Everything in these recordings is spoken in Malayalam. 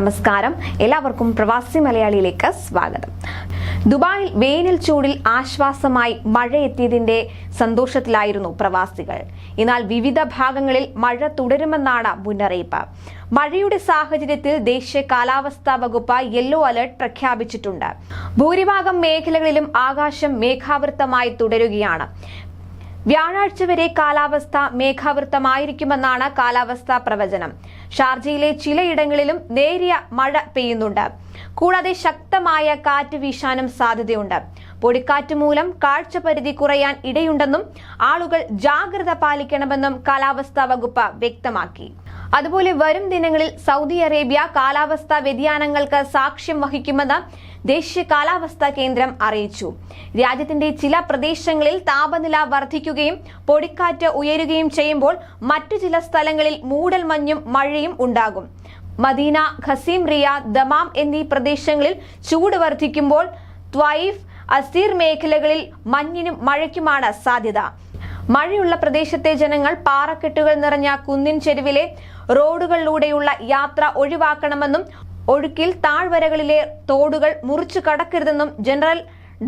നമസ്കാരം. എല്ലാവർക്കും പ്രവാസി മലയാളിയിലേക്ക് സ്വാഗതം. ദുബായിൽ വേനൽ ചൂടിൽ ആശ്വാസമായി മഴ എത്തിയതിന്റെ സന്തോഷത്തിലായിരുന്നു പ്രവാസികൾ. എന്നാൽ വിവിധ ഭാഗങ്ങളിൽ മഴ തുടരുമെന്നാണ് മുന്നറിയിപ്പ്. മഴയുടെ സാഹചര്യത്തിൽ ദേശീയ കാലാവസ്ഥാ വകുപ്പ് യെല്ലോ അലർട്ട് പ്രഖ്യാപിച്ചിട്ടുണ്ട്. ഭൂരിഭാഗം മേഖലകളിലും ആകാശം മേഘാവൃത്തമായി തുടരുകയാണ്. വ്യാഴാഴ്ച വരെ കാലാവസ്ഥ മേഘാവൃത്തമായിരിക്കുമെന്നാണ് കാലാവസ്ഥാ പ്രവചനം. ഷാർജയിലെ ചിലയിടങ്ങളിലും നേരിയ മഴ പെയ്യുന്നുണ്ട്. കൂടാതെ ശക്തമായ കാറ്റ് വീശാനും സാധ്യതയുണ്ട്. പൊടിക്കാറ്റ് മൂലം കാഴ്ച പരിധി കുറയാൻ ഇടയുണ്ടെന്നും ആളുകൾ ജാഗ്രത പാലിക്കണമെന്നും കാലാവസ്ഥാ വകുപ്പ് വ്യക്തമാക്കി. അതുപോലെ വരും ദിനങ്ങളിൽ സൗദി അറേബ്യ കാലാവസ്ഥാ വ്യതിയാനങ്ങൾക്ക് സാക്ഷ്യം വഹിക്കുമെന്ന് ദേശീയ കാലാവസ്ഥാ കേന്ദ്രം അറിയിച്ചു. രാജ്യത്തിന്റെ ചില പ്രദേശങ്ങളിൽ താപനില വർദ്ധിക്കുകയും പൊടിക്കാറ്റ് ഉയരുകയും ചെയ്യുമ്പോൾ മറ്റു ചില സ്ഥലങ്ങളിൽ മൂടൽ മഞ്ഞും മഴയും ഉണ്ടാകും. മദീന ഖസീം റിയ ദമാം എന്നീ പ്രദേശങ്ങളിൽ ചൂട് വർദ്ധിക്കുമ്പോൾ ത്വൈഫ് അസീർ മേഖലകളിൽ മഞ്ഞിനും മഴയ്ക്കുമാണ് സാധ്യത. മഴയുള്ള പ്രദേശത്തെ ജനങ്ങൾ പാറക്കെട്ടുകൾ നിറഞ്ഞ കുന്നിൻ ചെരുവിലെ റോഡുകളിലൂടെയുള്ള യാത്ര ഒഴിവാക്കണമെന്നും ഒഴുക്കിൽ താഴ്വരകളിലെ തോടുകൾ മുറിച്ചു കടക്കരുതെന്നും ജനറൽ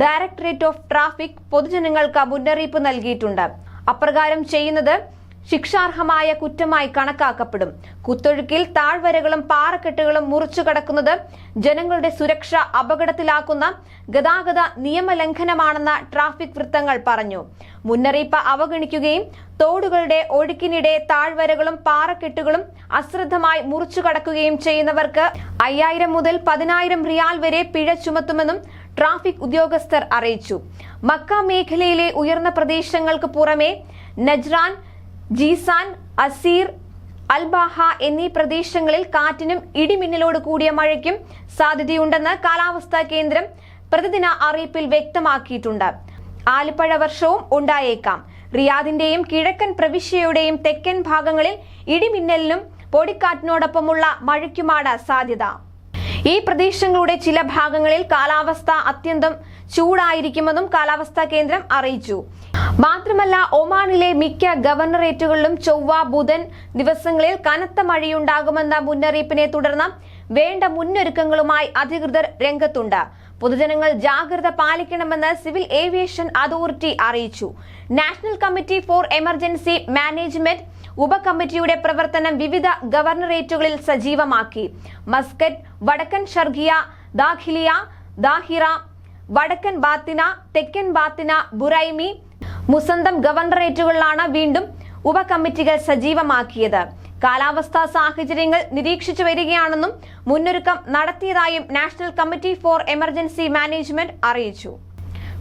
ഡയറക്ടറേറ്റ് ഓഫ് ട്രാഫിക് പൊതുജനങ്ങൾക്ക് മുന്നറിയിപ്പ് നൽകിയിട്ടുണ്ട്. അപ്രകാരം ചെയ്യുന്നത് ശിക്ഷാർഹമായ കുറ്റമായി കണക്കാക്കപ്പെടും. കുത്തൊഴുക്കിൽ താഴ്വരകളും പാറക്കെട്ടുകളും മുറിച്ചു കടക്കുന്നത് ജനങ്ങളുടെ സുരക്ഷ അപകടത്തിലാക്കുന്ന ഗതാഗത നിയമലംഘനമാണെന്ന് ട്രാഫിക് വൃത്തങ്ങൾ പറഞ്ഞു. മുന്നറിയിപ്പ് അവഗണിക്കുകയും തോടുകളുടെ ഒഴുക്കിനിടെ താഴ്വരകളും പാറക്കെട്ടുകളും അശ്രദ്ധമായി മുറിച്ചു കടക്കുകയും ചെയ്യുന്നവർക്ക് അയ്യായിരം മുതൽ പതിനായിരം റിയാൽ വരെ പിഴ ചുമത്തുമെന്നും ട്രാഫിക് ഉദ്യോഗസ്ഥർ അറിയിച്ചു. മക്ക മേഖലയിലെ ഉയർന്ന പ്രദേശങ്ങൾക്ക് പുറമെ നജ്റാൻ ജീസാൻ അസീർ അൽബാഹ എന്നീ പ്രദേശങ്ങളിൽ കാറ്റിനും ഇടിമിന്നലോട് കൂടിയ മഴയ്ക്കും സാധ്യതയുണ്ടെന്ന് കാലാവസ്ഥാ കേന്ദ്രം പ്രതിദിന അറിയിപ്പിൽ വ്യക്തമാക്കിയിട്ടുണ്ട്. ആലിപ്പഴ വർഷവും ഉണ്ടായേക്കാം. റിയാദിന്റെയും കിഴക്കൻ പ്രവിശ്യയുടെയും തെക്കൻ ഭാഗങ്ങളിൽ ഇടിമിന്നലിനും പൊടിക്കാറ്റിനോടൊപ്പമുള്ള മഴയ്ക്കുമാണ് സാധ്യത. ഈ പ്രദേശങ്ങളുടെ ചില ഭാഗങ്ങളിൽ കാലാവസ്ഥ അത്യന്തം ചൂടായിരിക്കുമെന്നും കാലാവസ്ഥാ കേന്ദ്രം അറിയിച്ചു. മാത്രമല്ല ഒമാനിലെ മിക്ക ഗവർണറേറ്റുകളിലും ചൊവ്വ ബുധൻ ദിവസങ്ങളിൽ കനത്ത മഴയുണ്ടാകുമെന്ന മുന്നറിയിപ്പിനെ തുടർന്ന് വേണ്ട മുന്നൊരുക്കങ്ങളുമായി അധികൃതർ രംഗത്തുണ്ട്. പൊതുജനങ്ങൾ ജാഗ്രത പാലിക്കണമെന്ന് സിവിൽ ഏവിയേഷൻ അതോറിറ്റി അറിയിച്ചു. National committee for emergency management ഉപകമ്മിറ്റിയുടെ പ്രവർത്തനം വിവിധ ഗവർണറേറ്റുകളിൽ സജീവമാക്കി. മസ്കറ്റ് വടക്കൻ ഷർഗിയ ദാഖിലിയ ദാഹിറ വടക്കൻ ബാത്തിന തെക്കൻ ബാത്തിന ബുറൈമി മുസന്തം ഗവർണറേറ്റുകളിലാണ് വീണ്ടും ഉപകമ്മിറ്റികൾ സജീവമാക്കിയത്. കാലാവസ്ഥാ സാഹചര്യങ്ങൾ നിരീക്ഷിച്ചു വരികയാണെന്നും മുന്നൊരുക്കം നടത്തിയതായും national committee for emergency management അറിയിച്ചു.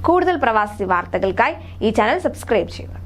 കൂടുതൽ പ്രവാസി വാർത്തകൾക്കായി ഈ ചാനൽ സബ്സ്ക്രൈബ് ചെയ്യുക.